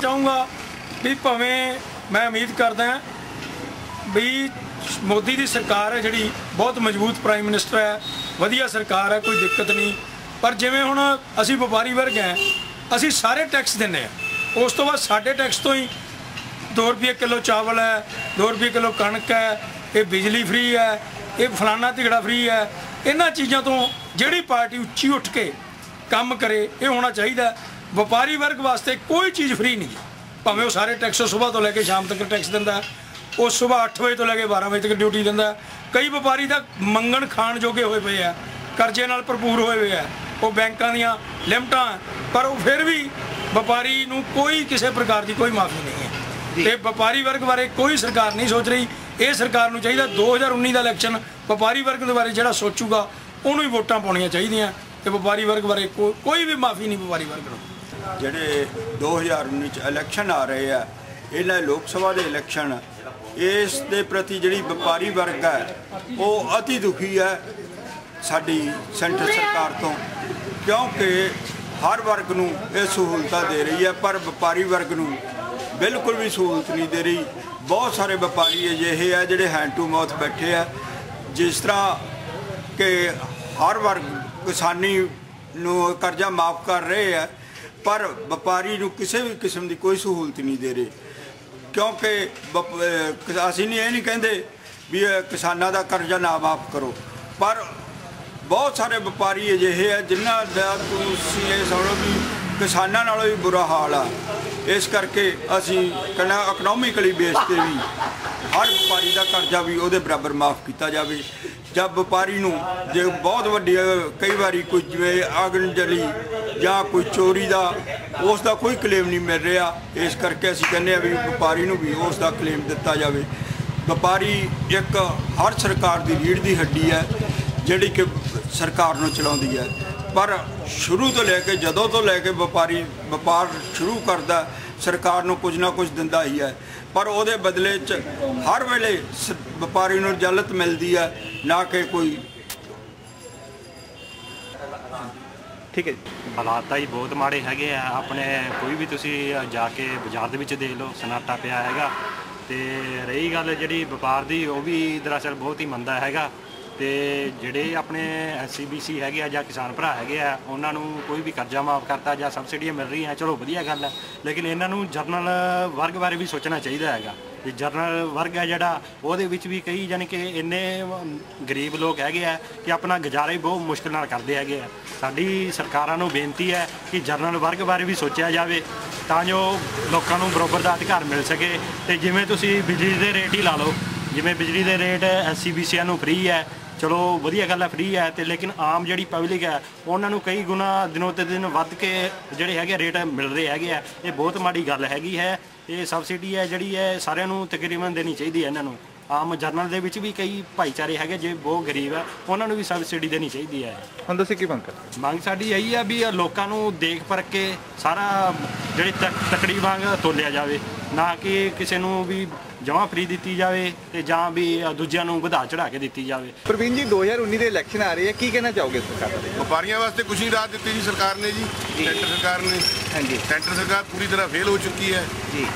ਚਾਹੂੰਗਾ ਵੀ ਭਵੇਂ ਮੈਂ ਉਮੀਦ ਕਰਦਾ ਵੀ ਮੋਦੀ ਦੀ ਸਰਕਾਰ ਹੈ ਜਿਹੜੀ ਬਹੁਤ ਮਜ਼ਬੂਤ ਪ੍ਰਾਈਮ ਮਿਨਿਸਟਰ ਹੈ, ਵਧੀਆ ਸਰਕਾਰ ਹੈ, ਕੋਈ ਦਿੱਕਤ ਨਹੀਂ। ਪਰ ਜਿਵੇਂ ਹੁਣ ਅਸੀਂ ਵਪਾਰੀ ਵਰਗ ਹੈ, ਅਸੀਂ ਸਾਰੇ ਟੈਕਸ ਦਿੰਨੇ ਆ ਉਸ ਤੋਂ ਬਾਅਦ ਸਾਡੇ ਟੈਕਸ ਤੋਂ ਹੀ 2 ਰੁਪਏ ਕਿਲੋ ਚਾਵਲ ਹੈ 2 ਰੁਪਏ ਕਿਲੋ ਕਣਕ ਹੈ, ਇਹ ਬਿਜਲੀ ਫ੍ਰੀ ਹੈ, ਇਹ ਫਲਾਣਾ ਢਿਗੜਾ ਫ੍ਰੀ ਹੈ। ਇਹਨਾਂ ਚੀਜ਼ਾਂ ਤੋਂ ਜਿਹੜੀ ਪਾਰਟੀ ਉੱਚੀ ਉੱਠ ਕੇ ਕੰਮ ਕਰੇ ਇਹ ਹੋਣਾ ਚਾਹੀਦਾ ਵਪਾਰੀ ਵਰਗ ਵਾਸਤੇ ਕੋਈ ਚੀਜ਼ ਫ੍ਰੀ ਨਹੀਂ ਭਾਵੇਂ ਉਹ ਸਾਰੇ ਟੈਕਸ ਸਵੇਰ ਤੋਂ ਲੈ ਕੇ ਸ਼ਾਮ ਤੱਕ ਟੈਕਸ ਦਿੰਦਾ। ਉਹ ਸਵੇਰ 8 ਵਜੇ ਤੋਂ ਲੈ ਕੇ 12 ਵਜੇ ਤੱਕ ਡਿਊਟੀ ਦਿੰਦਾ। ਕਈ ਵਪਾਰੀ ਤਾਂ ਮੰਗਣ ਖਾਣ ਜੋਗੇ ਹੋਏ ਪਏ ਆ ਕਰਜ਼ੇ ਨਾਲ ਭਰਪੂਰ ਹੋਏ ਹੋਏ ਆ ਉਹ ਬੈਂਕਾਂ ਦੀਆਂ ਲਿਮਟਾਂ ਪਰ ਉਹ ਫਿਰ ਵੀ ਵਪਾਰੀ ਨੂੰ ਕੋਈ ਕਿਸੇ ਪ੍ਰਕਾਰ ਦੀ ਕੋਈ ਮਾਫੀ ਨਹੀਂ ਹੈ। ਤੇ ਵਪਾਰੀ ਵਰਗ ਬਾਰੇ ਕੋਈ ਸਰਕਾਰ ਨਹੀਂ ਸੋਚ ਰਹੀ। ਇਹ ਸਰਕਾਰ ਨੂੰ ਚਾਹੀਦਾ 2019 ਦਾ ਇਲੈਕਸ਼ਨ ਵਪਾਰੀ ਵਰਗ ਦੇ ਬਾਰੇ ਜਿਹੜਾ ਸੋਚੂਗਾ ਉਹਨੂੰ ਹੀ ਵੋਟਾਂ ਪਾਉਣੀਆਂ ਚਾਹੀਦੀਆਂ। ਤੇ ਵਪਾਰੀ ਵਰਗ ਬਾਰੇ ਕੋ- ਕੋਈ ਵੀ ਮਾਫੀ ਨਹੀਂ ਵਪਾਰੀ ਵਰਗ ਨੂੰ। ਜਿਹੜੇ 2019 ਚ ਇਲੈਕਸ਼ਨ ਆ ਰਹੇ ਆ, ਇਹਨਾਂ ਲੋਕ ਸਭਾ ਦੇ ਇਲੈਕਸ਼ਨ ਇਸ ਦੇ ਪ੍ਰਤੀ ਜਿਹੜੀ ਵਪਾਰੀ ਵਰਗ ਹੈ, ਉਹ ਅਤੀ ਦੁਖੀ ਹੈ ਸਾਡੀ ਸੈਂਟਰ ਸਰਕਾਰ ਤੋਂ। ਕਿਉਂਕਿ ਹਰ ਵਰਗ ਨੂੰ ਇਹ ਸਹੂਲਤਾਂ ਦੇ ਰਹੀ ਹੈ, ਪਰ ਵਪਾਰੀ ਵਰਗ ਨੂੰ ਬਿਲਕੁਲ ਵੀ ਸਹੂਲਤ ਨਹੀਂ ਦੇ ਰਹੀ। ਬਹੁਤ ਸਾਰੇ ਵਪਾਰੀ ਅਜਿਹੇ ਆ ਜਿਹੜੇ ਹੈਂਡ ਟੂ ਮਾਊਥ ਬੈਠੇ ਆ, ਜਿਸ ਤਰ੍ਹਾਂ ਕਿ ਹਰ ਵਰਗ ਕਿਸਾਨੀ ਨੂੰ ਕਰਜ਼ਾ ਮਾਫ ਕਰ ਰਹੇ ਆ, ਪਰ ਵਪਾਰੀ ਨੂੰ ਕਿਸੇ ਵੀ ਕਿਸਮ ਦੀ ਕੋਈ ਸਹੂਲਤ ਨਹੀਂ ਦੇ ਰਹੇ। ਕਿਉਂਕਿ ਵਪ- ਅਸੀਂ ਨਹੀਂ ਇਹ ਨਹੀਂ ਕਹਿੰਦੇ ਵੀ ਕਿਸਾਨਾਂ ਦਾ ਕਰਜ਼ਾ ਨਾ ਮਾਫ ਕਰੋ, ਪਰ ਬਹੁਤ ਸਾਰੇ ਵਪਾਰੀ ਅਜਿਹੇ ਆ ਜਿਨ੍ਹਾਂ ਦਾ ਤੁਸੀਂ ਇਹ ਸਮਝੋ ਵੀ ਕਿਸਾਨਾਂ ਨਾਲੋਂ ਵੀ ਬੁਰਾ ਹਾਲ ਆ। ਇਸ ਕਰਕੇ ਅਸੀਂ ਕਹਿੰਦਾ ਇਕਨੋਮਿਕਲੀ ਬੇਸ ਤੇ ਵੀ ਹਰ ਵਪਾਰੀ ਦਾ ਕਰਜ਼ਾ ਵੀ ਉਹਦੇ ਬਰਾਬਰ ਮਾਫ ਕੀਤਾ ਜਾਵੇ। ਜਾਂ ਵਪਾਰੀ ਨੂੰ ਜੇ ਬਹੁਤ ਵੱਡੀ, ਕਈ ਵਾਰੀ ਕੋਈ ਜਿਵੇਂ ਆਗਨ ਜਲੀ ਜਾਂ ਕੋਈ ਚੋਰੀ ਦਾ, ਉਸ ਦਾ ਕੋਈ ਕਲੇਮ ਨਹੀਂ ਮਿਲ ਰਿਹਾ। ਇਸ ਕਰਕੇ ਅਸੀਂ ਕਹਿੰਦੇ ਆ ਵੀ ਵਪਾਰੀ ਨੂੰ ਵੀ ਉਸ ਦਾ ਕਲੇਮ ਦਿੱਤਾ ਜਾਵੇ। ਵਪਾਰੀ ਇੱਕ ਹਰ ਸਰਕਾਰ ਦੀ ਰੀੜ ਦੀ ਹੱਡੀ ਹੈ, ਜਿਹੜੀ ਕਿ ਸਰਕਾਰ ਨੂੰ ਚਲਾਉਂਦੀ ਹੈ। ਪਰ ਸ਼ੁਰੂ ਤੋਂ ਲੈ ਕੇ, ਜਦੋਂ ਤੋਂ ਲੈ ਕੇ ਵਪਾਰੀ, ਵਪਾਰ ਸ਼ੁਰੂ ਕਰਦਾ, ਸਰਕਾਰ ਨੂੰ ਕੁਝ ਨਾ ਕੁਝ ਦਿੰਦਾ ਹੀ ਹੈ। ਪਰ ਉਹਦੇ ਬਦਲੇ 'ਚ ਹਰ ਵੇਲੇ ਸ- ਵਪਾਰੀ ਨੂੰ ਜਲਤ ਮਿਲਦੀ ਹੈ। ਨਾ ਕਿ ਕੋਈ ਠੀਕ ਹੈ ਜੀ। ਹਾਲਾਤ ਤਾਂ ਜੀ ਬਹੁਤ ਮਾੜੇ ਹੈਗੇ ਆ। ਆਪਣੇ ਕੋਈ ਵੀ ਤੁਸੀਂ ਜਾ ਕੇ ਬਾਜ਼ਾਰ ਦੇ ਵਿੱਚ ਦੇਖ ਲਓ ਸਨਾਟਾ ਪਿਆ ਹੈਗਾ। ਤੇ ਰਹੀ ਗੱਲ ਜਿਹੜੀ ਵਪਾਰ ਦੀ ਉਹ ਵੀ ਦਰਅਸਲ ਬਹੁਤ ਹੀ ਮੰਦਾ ਹੈਗਾ। ਤੇ ਜਿਹੜੇ ਆਪਣੇ ਐਸਸੀਬੀਸੀ ਹੈਗੇ ਆ ਜਾਂ ਕਿਸਾਨ ਭਰਾ ਹੈਗੇ ਆ ਉਹਨਾਂ ਨੂੰ ਕੋਈ ਵੀ ਕਰਜ਼ਾ ਮਾਫ ਕਰਤਾ ਜਾਂ ਸਬਸਿਡੀਆਂ ਮਿਲ ਰਹੀਆਂ ਚਲੋ ਵਧੀਆ ਗੱਲ ਹੈ ਲੇਕਿਨ ਇਹਨਾਂ ਨੂੰ ਜਰਨਲ ਵਰਗ ਬਾਰੇ ਵੀ ਸੋਚਣਾ ਚਾਹੀਦਾ ਹੈਗਾ। ਜੇ ਜਰਨਲ ਵਰਗ ਹੈ ਜਿਹੜਾ, ਉਹਦੇ ਵਿੱਚ ਵੀ ਕਈ ਯਾਨੀ ਕਿ ਇੰਨੇ ਗਰੀਬ ਲੋਕ ਹੈਗੇ ਆ ਕਿ ਆਪਣਾ ਗੁਜ਼ਾਰਾ ਹੀ ਬਹੁਤ ਮੁਸ਼ਕਲ ਨਾਲ ਕਰਦੇ ਹੈਗੇ ਆ। ਸਾਡੀ ਸਰਕਾਰਾਂ ਨੂੰ ਬੇਨਤੀ ਹੈ ਕਿ ਜਰਨਲ ਵਰਗ ਬਾਰੇ ਵੀ ਸੋਚਿਆ ਜਾਵੇ ਤਾਂ ਜੋ ਲੋਕਾਂ ਨੂੰ ਬਰਾਬਰ ਦਾ ਅਧਿਕਾਰ ਮਿਲ ਸਕੇ। ਤੇ ਜਿਵੇਂ ਤੁਸੀਂ ਬਿਜਲੀ ਦੇ ਰੇਟ ਹੀ ਲਾ ਲਓ, ਜਿਵੇਂ ਬਿਜਲੀ ਦੇ ਰੇਟ ਐਸਸੀਬੀਸੀਆਂ ਨੂੰ ਫ੍ਰੀ ਹੈ ਚਲੋ ਵਧੀਆ ਗੱਲ ਹੈ ਫ੍ਰੀ ਹੈ ਤੇ ਲੇਕਿਨ ਆਮ ਜਿਹੜੀ ਪਬਲਿਕ ਹੈ ਉਹਨਾਂ ਨੂੰ ਕਈ ਗੁਣਾ ਦਿਨੋਂ ਤੇ ਦਿਨ ਵੱਧ ਕੇ ਜਿਹੜੇ ਹੈਗੇ ਰੇਟ ਮਿਲ ਰਹੇ ਹੈਗੇ ਆ। ਇਹ ਬਹੁਤ ਮਾੜੀ ਗੱਲ ਹੈਗੀ ਹੈ। ਇਹ ਸਬਸਿਡੀ ਹੈ ਜਿਹੜੀ ਹੈ ਸਾਰਿਆਂ ਨੂੰ ਤਕਰੀਬਨ ਦੇਣੀ ਚਾਹੀਦੀ ਹੈ ਇਹਨਾਂ ਨੂੰ। ਆਮ ਜਰਨਲ ਦੇ ਵਿੱਚ ਵੀ ਕਈ ਭਾਈਚਾਰੇ ਹੈਗੇ ਜੇ ਬਹੁਤ ਗਰੀਬ ਹੈ ਉਹਨਾਂ ਨੂੰ ਵੀ ਸਬਸਿਡੀ ਦੇਣੀ ਚਾਹੀਦੀ ਹੈ। ਹੁਣ ਤੁਸੀਂ ਕੀ ਮੰਗ ਕਰਦੇ ਮੰਗ ਸਾਡੀ ਇਹੀ ਆ ਵੀ ਲੋਕਾਂ ਨੂੰ ਦੇਖ ਪਰ ਕੇ ਸਾਰਾ ਜਿਹੜੀ ਤਕ- ਤਕੜੀ ਵਾਂਗ ਤੋਲਿਆ ਜਾਵੇ ਨਾ ਕਿ ਕਿਸੇ ਨੂੰ ਵੀ ਜਮ੍ਹਾਂ ਫਰੀ ਦਿੱਤੀ ਜਾਵੇ ਤੇ ਜਾਂ ਵੀ ਦੂਜਿਆਂ ਨੂੰ ਵਧਾ ਚੜਾ ਕੇ ਦਿੱਤੀ ਜਾਵੇ। ਪ੍ਰਵੀਨ ਜੀ 2019 ਦੇ ਇਲੈਕਸ਼ਨ ਆ ਰਹੇ ਆ ਕੀ ਕਹਿਣਾ ਚਾਹੋਗੇ ਸਰਕਾਰ ਬਾਰੇ? ਵਪਾਰੀਆਂ ਵਾਸਤੇ ਕੁਛ ਨਹੀਂ ਰਾਹਤ ਦਿੱਤੀ ਜੀ ਸਰਕਾਰ ਨੇ ਜੀ ਸੈਂਟਰ ਸਰਕਾਰ ਨੇ। ਹਾਂਜੀ। ਸੈਂਟਰ ਸਰਕਾਰ ਪੂਰੀ ਤਰ੍ਹਾਂ ਫੇਲ ਹੋ ਚੁੱਕੀ ਹੈ। ਜੀ।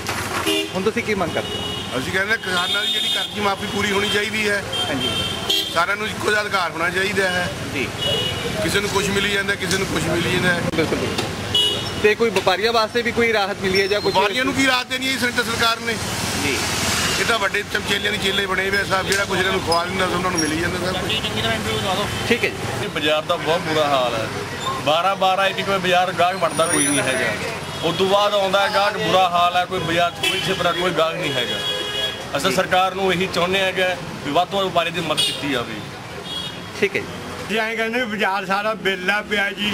ਹੁਣ ਤੁਸੀਂ ਕੀ ਮੰਗ ਕਰਦੇ ਹੋ? ਅਸੀਂ ਕਹਿੰਦੇ ਹਾਂ ਕਿਸਾਨਾਂ ਦੀ ਜਿਹੜੀ ਕਰਜ਼ੀ ਮਾਫੀ ਪੂਰੀ ਹੋਣੀ ਚਾਹੀਦੀ ਹੈ। ਹਾਂਜੀ। ਸਾਰਿਆਂ ਨੂੰ ਇੱਕੋ ਜਿਹਾ ਅਧਿਕਾਰ ਹੋਣਾ ਚਾਹੀਦਾ ਹੈ। ਜੀ। ਕਿਸੇ ਨੂੰ ਕੁਝ ਮਿਲੀ ਜਾਂਦਾ ਕਿਸੇ ਨੂੰ ਕੁਝ ਮਿਲੀ ਜਾਂਦਾ ਹੈ। ਬਿਲਕੁਲ। ਤੇ ਕੋਈ ਵਪਾਰੀਆਂ ਵਾਸਤੇ ਵੀ ਕੋਈ ਰਾਹਤ ਮਿਲੀ ਹੈ ਜਾਂ ਕੁਝ ਵਪਾਰੀਆਂ ਨੂੰ ਕੀ ਰਾਹਤ ਦੇਣੀ ਹੈ ਸੈਂਟਰ ਸਰਕਾਰ ਨੇ? ਜੀ। ਇਹ ਤਾਂ ਵੱਡੇ ਚਮਚੇਲਿਆਂ ਦੀ ਚੇਲੇ ਬਣੇ ਹੋਏ ਆ ਸਾਹਿਬ ਜਿਹੜਾ ਕੁਝ ਇਹਨਾਂ ਨੂੰ ਖਵਾ ਦਿੰਦਾ ਉਹਨਾਂ ਨੂੰ ਮਿਲੀ ਜਾਂਦਾ ਸਭ ਕੁਝ ਠੀਕ ਹੈ ਜੀ। ਇਹ ਬਾਜ਼ਾਰ ਦਾ ਬਹੁਤ ਬੁਰਾ ਹਾਲ ਹੈ। 12 12 ਇੱਕ ਕੋਈ ਬਾਜ਼ਾਰ ਗਾਹਕ ਬਣਦਾ ਕੋਈ ਨਹੀਂ ਹੈਗਾ। ਉਸ ਤੋਂ ਬਾਅਦ ਆਉਂਦਾ ਹੈ ਗਾਹਕ ਬੁਰਾ ਹਾਲ ਹੈ ਕੋਈ ਬਾਜ਼ਾਰ ਕੋਈ ਛਿਪਰਾ ਕੋਈ ਗਾਹਕ ਨਹੀਂ ਹੈਗਾ। ਅਸੀਂ ਸਰਕਾਰ ਨੂੰ ਇਹੀ ਚਾਹੁੰਦੇ ਹਾਂ ਕਿ ਵੀ ਵੱਧ ਤੋਂ ਵੱਧ ਵਪਾਰੀ ਦੀ ਮਦਦ ਕੀਤੀ ਜਾਵੇ। ਠੀਕ ਹੈ ਜੀ। ਜੀ ਐਂ ਕਹਿੰਦੇ ਬਾਜ਼ਾਰ ਸਾਰਾ ਬੇਲਾ ਪਿਆ ਜੀ।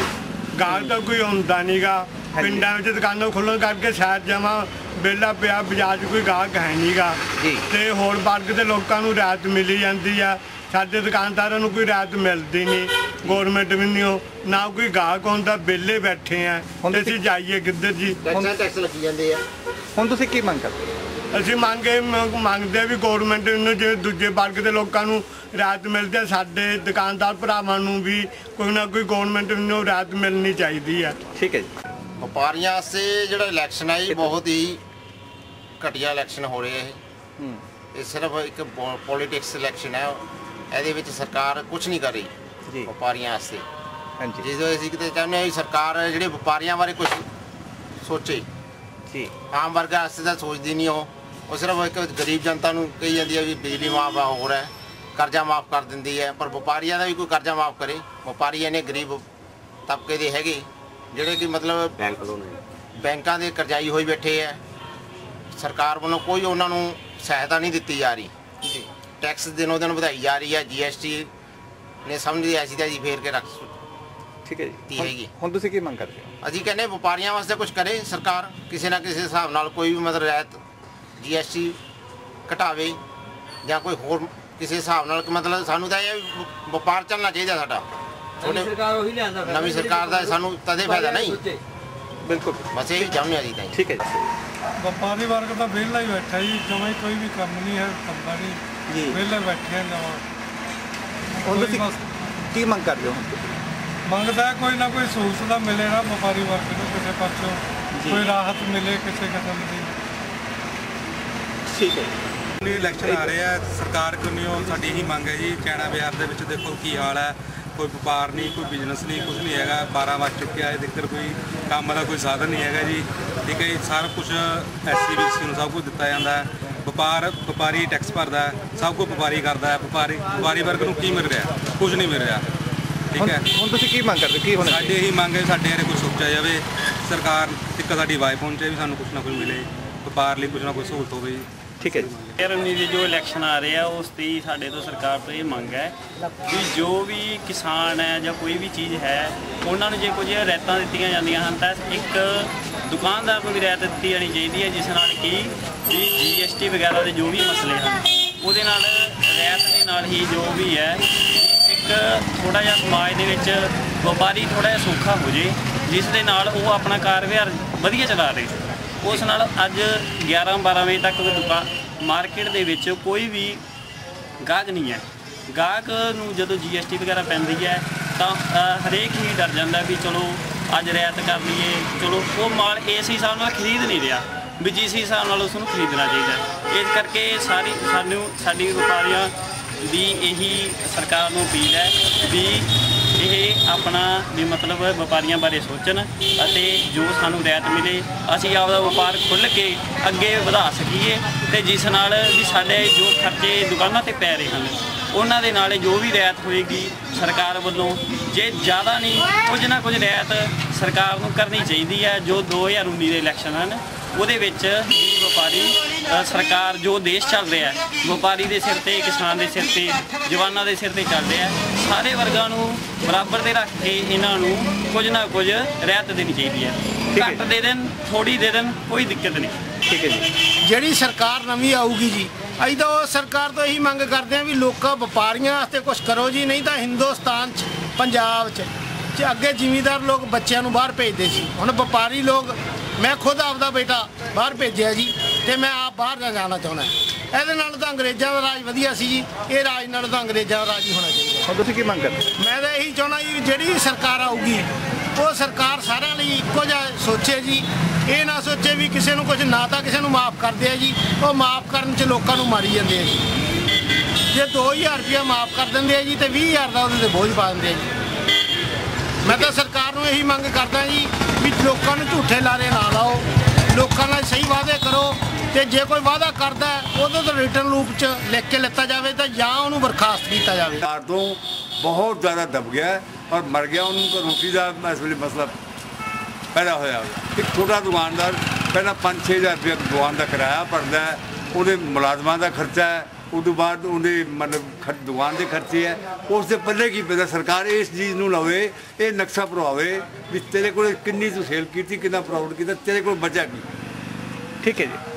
ਗਾਹਕ ਤਾਂ ਕੋਈ ਹੁੰਦਾ ਨਹੀਂਗਾ ਪਿੰਡਾਂ ਵਿੱਚ ਦੁਕਾਨਾਂ ਖੁੱਲਣ ਕਰਕੇ ਸ਼ਾਇਦ ਜਮਾ ਬੇਲਾ ਪਿਆ ਬਾਜ਼ਾਰ 'ਚ ਕੋਈ ਗਾਹਕ ਹੈ ਨਹੀਂਗਾ ਜੀ। ਤੇ ਹੋਰ ਵਰਗ ਦੇ ਲੋਕਾਂ ਨੂੰ ਰਾਹਤ ਮਿਲੀ ਜਾਂਦੀ ਆ। ਸਾਡੇ ਦੁਕਾਨਦਾਰਾਂ ਨੂੰ ਕੋਈ ਰਾਹਤ ਮਿਲਦੀ ਨਹੀਂ ਗਵਰਨਮੈਂਟ ਵੀ ਨਹੀਂ ਉਹ ਨਾ ਕੋਈ ਗਾਹਕ ਹੁੰਦਾ ਬੇਲੇ ਬੈਠੇ ਆ। ਹੁਣ ਤੇ ਤੁਸੀਂ- ਅਸੀਂ ਜਾਈਏ ਕਿੱਧਰ ਜੀ? ਹੁਣ ਤੁਸੀਂ ਕੀ ਮੰਗ ਕਰਦੇ? ਹੋ ਅਸੀਂ ਮੰਗੇ ਮੰਗਦੇ ਵੀ ਗਵਰਨਮੈਂਟ ਨੂੰ ਜੇ ਦੂਜੇ ਵਰਗ ਦੇ ਲੋਕਾਂ ਨੂੰ ਰਾਹਤ ਮਿਲਦੀ ਹੈ ਸਾਡੇ ਦੁਕਾਨਦਾਰ ਭਰਾਵਾਂ ਨੂੰ ਵੀ ਕੋਈ ਨਾ ਕੋਈ ਗਵਰਨਮੈਂਟ ਨੂੰ ਰਾਹਤ ਮਿਲਣੀ ਚਾਹੀਦੀ ਹੈ ਠੀਕ ਹੈ ਜੀ। ਵਪਾਰੀਆਂ ਵਾਸਤੇ ਜਿਹੜਾ ਇਲੈਕਸ਼ਨ ਇਹ ਬਹੁਤ ਹੀ ਘਟੀਆ ਇਲੈਕਸ਼ਨ ਹੋ ਰਿਹਾ ਇਹ। ਹੂੰ। ਇਹ ਸਿਰਫ ਇੱਕ ਪੋਲਿਟਿਕਸ ਇਲੈਕਸ਼ਨ ਹੈ ਇਹਦੇ ਵਿੱਚ ਸਰਕਾਰ ਕੁਝ ਨਹੀਂ ਕਰ ਰਹੀ ਜੀ। ਵਪਾਰੀਆਂ ਵਾਸਤੇ। ਹਾਂਜੀ। ਜਿਸ ਅਸੀਂ ਕਿਤੇ ਚਾਹੁੰਦੇ ਹਾਂ ਵੀ ਸਰਕਾਰ ਜਿਹੜੇ ਵਪਾਰੀਆਂ ਬਾਰੇ ਕੁਝ ਸੋਚੇ। ਜੀ। ਆਮ ਵਰਗਾ ਵਾਸਤੇ ਤਾਂ ਸੋਚਦੀ ਨਹੀਂ ਉਹ। ਉਹ ਸਿਰਫ ਇੱਕ ਗਰੀਬ ਜਨਤਾ ਨੂੰ ਕਹੀ ਜਾਂਦੀ ਹੈ ਵੀ ਬਿਜਲੀ ਮਾਫ ਹੋ ਰਿਹਾ ਹੈ। ਕਰਜ਼ਾ ਮਾਫ ਕਰ ਦਿੰਦੀ ਹੈ। ਪਰ ਵਪਾਰੀਆਂ ਦਾ ਵੀ ਕੋਈ ਕਰਜ਼ਾ ਮਾਫ ਕਰੇ। ਵਪਾਰੀ ਇਹਨੇ ਗਰੀਬ ਤਬਕੇ ਦੇ ਹੈਗੇ। ਜਿਹੜੇ ਕਿ ਮਤਲਬ ਬੈਂਕ ਬੈਂਕਾਂ ਦੇ ਕਰਜ਼ਾਈ ਹੋਈ ਬੈਠੇ ਹੈ ਸਰਕਾਰ ਵੱਲੋਂ ਕੋਈ ਉਹਨਾਂ ਨੂੰ ਸਹਾਇਤਾ ਨਹੀਂ ਦਿੱਤੀ ਜਾ ਰਹੀ। ਜੀ। ਟੈਕਸ ਦਿਨੋਂ ਦਿਨ ਵਧਾਈ ਜਾ ਰਹੀ ਹੈ ਜੀਐਸਟੀ ਨੇ ਸਮਝੀ ਐਸੀ ਤਾਂ ਜੀ ਫੇਰ ਕੇ ਰੱਖ ਠੀਕ ਹੈ ਜੀ। ਹੈਗੀ। ਹੁਣ ਤੁਸੀਂ ਕੀ ਮੰਗ ਕਰਦੇ ਹੋ? ਅਸੀਂ ਕਹਿੰਦੇ ਵਪਾਰੀਆਂ ਵਾਸਤੇ ਕੁਝ ਕਰੇ ਸਰਕਾਰ ਕਿਸੇ ਨਾ ਕਿਸੇ ਹਿਸਾਬ ਨਾਲ ਕੋਈ ਵੀ ਮਤਲਬ ਰਿਆਇਤ ਜੀਐਸਟੀ ਘਟਾਵੇ ਜਾਂ ਕੋਈ ਹੋਰ ਕਿਸੇ ਹਿਸਾਬ ਨਾਲ ਕਿ ਮਤਲਬ ਸਾਨੂੰ ਤਾਂ ਇਹ ਵਪਾਰ ਚੱਲਣਾ ਚਾਹੀਦਾ ਸਾਡਾ। ਨਵੀਂ ਸਰਕਾਰ ਉਹੀ ਲਿਆਂਦਾ ਨਵੀਂ ਸਰਕਾਰ ਦਾ ਸਾਨੂੰ ਤਦੇ ਫਾਇਦਾ ਨਹੀਂ। ਬਿਲਕੁਲ ਬਸ ਇਹੀ ਚਾਹੁੰਦੇ ਹਾਂ ਜੀ ਤਾਂ। ਠੀਕ ਹੈ ਜੀ ਵਪਾਰੀ ਵਰਗ ਤਾਂ ਵਿਹਲਾ ਹੀ ਬੈਠਾ ਜੀ ਜਮਾਂ ਹੀ ਕੋਈ ਵੀ ਕੰਮ ਨਹੀਂ ਹੈ ਧੰਦਾ ਨਹੀਂ ਜੀ ਵਿਹਲੇ ਬੈਠੇ ਜਮਾਂ ਹੁਣ ਤੁਸੀਂ ਕੀ ਮੰਗ ਕਰਦੇ ਹੋ? ਮੰਗਦਾ ਹੈ ਕੋਈ ਨਾ ਕੋਈ ਸਹੂਲਤ ਦਾ ਮਿਲੇ ਨਾ ਵਪਾਰੀ ਵਰਗ ਨੂੰ ਕਿਸੇ ਪਾਸੋਂ। ਕੋਈ ਰਾਹਤ ਮਿਲੇ ਕਿਸੇ ਕਿਸਮ ਦੀ ਠੀਕ ਹੈ ਜੀ। ਇਲੈਕਸ਼ਨ ਆ ਰਹੇ ਸਰਕਾਰ ਕੋਲੋਂ ਸਾਡੀ ਇਹੀ ਮੰਗ ਹੈ ਜੀ ਚੈਣਾ ਬਿਹਾਰ ਦੇ ਵਿੱਚ ਦੇਖੋ ਕੀ ਹਾਲ ਹੈ ਕੋਈ ਵਪਾਰ ਨਹੀਂ ਕੋਈ ਬਿਜ਼ਨਸ ਨਹੀਂ ਕੁਝ ਨਹੀਂ ਹੈਗਾ। 12 ਵੱਜ ਚੁੱਕਿਆ ਹੈ ਦਿੱਕਰ ਕੋਈ ਕੰਮ ਦਾ ਕੋਈ ਸਾਧਨ ਨਹੀਂ ਹੈਗਾ ਜੀ। ਠੀਕ ਹੈ ਜੀ ਸਾਰਾ ਕੁਝ ਐਸਸੀਬੀਸੀ ਨੂੰ ਸਭ ਕੁਝ ਦਿੱਤਾ ਜਾਂਦਾ ਹੈ। ਵਪਾਰ ਵਪਾਰੀ ਟੈਕਸ ਭਰਦਾ ਸਭ ਕੁਝ ਵਪਾਰੀ ਕਰਦਾ ਹੈ। ਵਪਾਰੀ ਵਪਾਰੀ ਵਰਗ ਨੂੰ ਕੀ ਮਿਲ ਰਿਹਾ? ਕੁਝ ਨਹੀਂ ਮਿਲ ਰਿਹਾ। ਠੀਕ ਹੈ। ਹੁਣ ਤੁਸੀਂ ਕੀ ਮੰਗ ਕਰਦੇ? ਕੀ ਹੋਣਾ ਸਾਡੇ ਇਹੀ ਮੰਗ ਹੈ ਸਾਡੇ ਬਾਰੇ ਕੁਝ ਸੋਚਿਆ ਜਾਵੇ ਸਰਕਾਰ ਤੱਕ ਸਾਡੀ ਆਵਾਜ਼ ਪਹੁੰਚੇ ਵੀ ਸਾਨੂੰ ਕੁਝ ਨਾ ਕੁਝ ਮਿਲੇ। ਵਪਾਰ ਲਈ ਕੁਝ ਨਾ ਕੁਝ ਸਹੂਲਤ ਹੋਵੇ ਜੀ। ਠੀਕ ਹੈ ਜੀ। ਰਣੀ ਦੇ ਜੋ ਇਲੈਕਸ਼ਨ ਆ ਰਹੇ ਆ, ਉਸ ਤੇ ਹੀ ਸਾਡੇ ਤੋਂ ਸਰਕਾਰ ਤੋਂ ਇਹ ਮੰਗ ਹੈ ਵੀ ਜੋ ਵੀ ਕਿਸਾਨ ਹੈ ਜਾਂ ਕੋਈ ਵੀ ਚੀਜ਼ ਹੈ, ਉਹਨਾਂ ਨੂੰ ਜੇ ਕੁਝ ਰਿਆਇਤਾਂ ਦਿੱਤੀਆਂ ਜਾਂਦੀਆਂ ਹਨ, ਤਾਂ ਇੱਕ ਦੁਕਾਨਦਾਰ ਨੂੰ ਵੀ ਰਿਆਇਤ ਦਿੱਤੀ ਜਾਣੀ ਚਾਹੀਦੀ ਹੈ, ਜਿਸ ਨਾਲ ਕਿ ਵੀ ਜੀਐਸਟੀ ਵਗੈਰਾ ਦੇ ਜੋ ਵੀ ਮਸਲੇ ਹਨ, ਉਹਦੇ ਨਾਲ ਰਿਆਇਤ ਦੇ ਨਾਲ ਹੀ ਜੋ ਵੀ ਹੈ, ਇੱਕ ਥੋੜਾ ਜਿਹਾ ਸਮਾਜ ਦੇ ਵਿੱਚ ਵਪਾਰੀ ਥੋੜਾ ਜਿਹਾ ਸੌਖਾ ਹੋ ਜੇ, ਜਿਸ ਦੇ ਨਾਲ ਉਹ ਆਪਣਾ ਕਾਰੋਬਾਰ ਵਧੀਆ ਚਲਾ ਰਹੇ ਉਸ ਨਾਲ ਅੱਜ 11 12 ਵਜੇ ਤੱਕ ਦੁਕਾਨ ਮਾਰਕੀਟ ਦੇ ਵਿੱਚ ਕੋਈ ਵੀ ਗਾਹਕ ਨਹੀਂ ਹੈ। ਗਾਹਕ ਨੂੰ ਜਦੋਂ ਜੀਐਸਟੀ ਵਗੈਰਾ ਪੈਂਦੀ ਹੈ, ਤਾਂ ਹਰੇਕ ਹੀ ਡਰ ਜਾਂਦਾ ਵੀ ਚਲੋ ਅੱਜ ਰਿਆਇਤ ਕਰ ਲਈਏ, ਚਲੋ ਉਹ ਮਾਲ ਇਸ ਹਿਸਾਬ ਨਾਲ ਖਰੀਦ ਨਹੀਂ ਰਿਹਾ, ਵੀ ਜਿਸ ਹਿਸਾਬ ਨਾਲ ਉਸ ਨੂੰ ਖਰੀਦਣਾ ਚਾਹੀਦਾ। ਇਸ ਕਰਕੇ ਸਾਰੀ, ਸਾਨੂੰ, ਸਾਡੀ ਵਪਾਰੀਆਂ ਦੀ ਇਹੀ ਸਰਕਾਰ ਨੂੰ ਅਪੀਲ ਹੈ ਵੀ ਇਹ ਆਪਣਾ ਵੀ ਮਤਲਬ ਵਪਾਰੀਆਂ ਬਾਰੇ ਸੋਚਣ ਅਤੇ ਜੋ ਸਾਨੂੰ ਰਿਆਇਤ ਮਿਲੇ, ਅਸੀਂ ਆਪਦਾ ਵਪਾਰ ਖੁੱਲ੍ਹ ਕੇ ਅੱਗੇ ਵਧਾ ਸਕੀਏ ਤੇ ਜਿਸ ਨਾਲ ਵੀ ਸਾਡੇ ਜੋ ਖਰਚੇ ਦੁਕਾਨਾਂ ਤੇ ਪੈ ਰਹੇ ਹਨ, ਉਹਨਾਂ ਦੇ ਨਾਲ ਜੋ ਵੀ ਰਿਆਇਤ ਹੋਏਗੀ ਸਰਕਾਰ ਵੱਲੋਂ, ਜੇ ਜ਼ਿਆਦਾ ਨਹੀਂ, ਕੁਝ ਨਾ ਕੁਝ ਰਿਆਇਤ ਸਰਕਾਰ ਨੂੰ ਕਰਨੀ ਚਾਹੀਦੀ ਹੈ, ਜੋ 2019 ਦੇ ਇਲੈਕਸ਼ਨ ਹਨ, ਉਹਦੇ ਵਿੱਚ ਵੀ ਵਪਾਰੀ ਸਰਕਾਰ ਜੋ ਦੇਸ਼ ਚੱਲ ਰਿਹਾ ਹੈ, ਵਪਾਰੀ ਦੇ ਸਿਰ ਤੇ, ਕਿਸਾਨ ਦੇ ਸਿਰ ਤੇ, ਜਵਾਨਾਂ ਦੇ ਸਿਰ ਤੇ ਚੱਲ ਰਿਹਾ ਹੈ ਸਾਰੇ ਵਰਗਾਂ ਨੂੰ ਬਰਾਬਰ ਦੇ ਰੱਖ ਕੇ ਇਹਨਾਂ ਨੂੰ ਕੁਝ ਨਾ ਕੁਝ ਰਿਆਇਤ ਦੇਣੀ ਚਾਹੀਦੀ ਹੈ। ਘੱਟ ਦੇ ਦੇਣ ਥੋੜੀ ਦੇ ਦੇਣ ਕੋਈ ਦਿੱਕਤ ਨਹੀਂ। ਠੀਕ ਹੈ ਜੀ। ਜਿਹੜੀ ਸਰਕਾਰ ਨਵੀਂ ਆਊਗੀ ਜੀ ਅਸੀਂ ਤਾਂ ਉਹ ਸਰਕਾਰ ਤੋਂ ਇਹੀ ਮੰਗ ਕਰਦੇ ਹਾਂ ਵੀ ਲੋਕਾਂ ਵਪਾਰੀਆਂ ਵਾਸਤੇ ਕੁਝ ਕਰੋ ਜੀ ਨਹੀਂ ਤਾਂ ਹਿੰਦੁਸਤਾਨ 'ਚ ਪੰਜਾਬ 'ਚ ਜੇ ਅੱਗੇ ਜ਼ਿਮੀਂਦਾਰ ਲੋਕ ਬੱਚਿਆਂ ਨੂੰ ਬਾਹਰ ਭੇਜਦੇ ਸੀ ਹੁਣ ਵਪਾਰੀ ਲੋਕ ਮੈਂ ਖੁਦ ਆਪਦਾ ਬੇਟਾ ਬਾਹਰ ਭੇਜਿਆ ਜੀ ਤੇ ਮੈਂ ਆਪ ਬਾਹਰ ਜਾਣਾ ਚਾਹੁੰਦਾ। ਇਹਦੇ ਨਾਲ ਤਾਂ ਅੰਗਰੇਜ਼ਾਂ ਦਾ ਰਾਜ ਵਧੀਆ ਸੀ ਜੀ ਇਹ ਰਾਜ ਨਾਲ ਤਾਂ ਅੰਗਰੇਜ਼ਾਂ ਦਾ ਰਾਜ ਹੀ ਹੋਣਾ ਚਾਹੀਦਾ। ਹੁਣ ਤੁਸੀਂ ਕੀ ਮੰਗ ਕਰਦੇ? ਮੈਂ ਤਾਂ ਇਹੀ ਚਾਹੁੰਦਾ ਜੀ, ਜਿਹੜੀ ਸਰਕਾਰ ਆਊਗੀ, ਉਹ ਸਰਕਾਰ ਸਾਰਿਆਂ ਲਈ ਇੱਕੋ ਜਿਹਾ ਸੋਚੇ ਜੀ। ਇਹ ਨਾ ਸੋਚੇ ਵੀ ਕਿਸੇ ਨੂੰ ਕੁਝ ਨਾ ਤਾਂ ਕਿਸੇ ਨੂੰ ਮਾਫ ਕਰਦੇ ਆ ਜੀ, ਉਹ ਮਾਫ ਕਰਨ 'ਚ ਲੋਕਾਂ ਨੂੰ ਮਾਰੀ ਜਾਂਦੇ ਆ ਜੀ। ਜੇ 2000 ਰੁਪਇਆ ਮਾਫ ਕਰ ਦਿੰਦੇ ਆ ਜੀ, ਤੇ 20000 ਦਾ ਉਹਦੇ ਤੇ ਬੋਝ ਪਾ ਦਿੰਦੇ ਆ ਜੀ। ਮੈਂ ਤਾਂ ਸਰਕਾਰ ਨੂੰ ਇਹੀ ਮੰਗ ਕਰਦਾ ਜੀ, ਵੀ ਲੋਕਾਂ ਨੂੰ ਝੂਠੇ ਲਾਰੇ ਨਾ ਲਾਓ, ਲੋਕਾਂ ਨਾਲ ਸਹੀ ਵਾਅਦੇ ਕਰੋ ਤੇ ਜੇ ਕੋਈ ਵਾਅਦਾ ਕਰਦਾ ਹੈ, ਉਹਦੇ ਤੋਂ ਰਿਟਰਨ ਰੂਪ 'ਚ ਲਿਖ ਕੇ ਲਿੱਤਾ ਜਾਵੇ ਤਾਂ ਜਾਂ ਉਹਨੂੰ ਬਰਖਾਸਤ ਕੀਤਾ ਜਾਵੇ। ਸਰਕਾਰ ਤੋਂ ਬਹੁਤ ਜ਼ਿਆਦਾ ਦਬ ਗਿਆ ਔਰ ਮਰ ਗਿਆ ਉਹਨੂੰ ਤਾਂ ਰੋਟੀ ਦਾ ਇਸ ਵੇਲੇ ਮਸਲਾ ਪੈਦਾ ਹੋਇਆ ਹੋਇਆ। ਇੱਕ ਛੋਟਾ ਦੁਕਾਨਦਾਰ ਪਹਿਲਾਂ 5-6000 ਰੁਪਏ ਦੁਕਾਨ ਦਾ ਕਿਰਾਇਆ ਭਰਦਾ ਹੈ ਉਹਦੇ ਮੁਲਾਜ਼ਮਾਂ ਦਾ ਖਰਚਾ ਹੈ ਉਦੋਂ ਬਾਅਦ ਉਹਦੇ ਮਤਲਬ ਦੁਕਾਨ ਦੇ ਖਰਚੇ ਹੈ ਉਸ ਦੇ ਪੱਲੇ ਕੀ ਪੈਦਾ ਸਰਕਾਰ ਇਸ ਚੀਜ਼ ਨੂੰ ਲਵੇ ਇਹ ਨਕਸ਼ਾ ਭਰਵਾਵੇ ਵੀ ਤੇਰੇ ਕੋਲ ਕਿੰਨੀ ਤੂੰ ਸੇਲ ਕੀਤੀ ਕਿੰਨਾ ਪ੍ਰਾਊਡ ਕੀਤਾ ਤੇਰੇ ਕੋਲ ਬਚਿਆ ਕੀ? ਠੀਕ ਹੈ ਜੀ।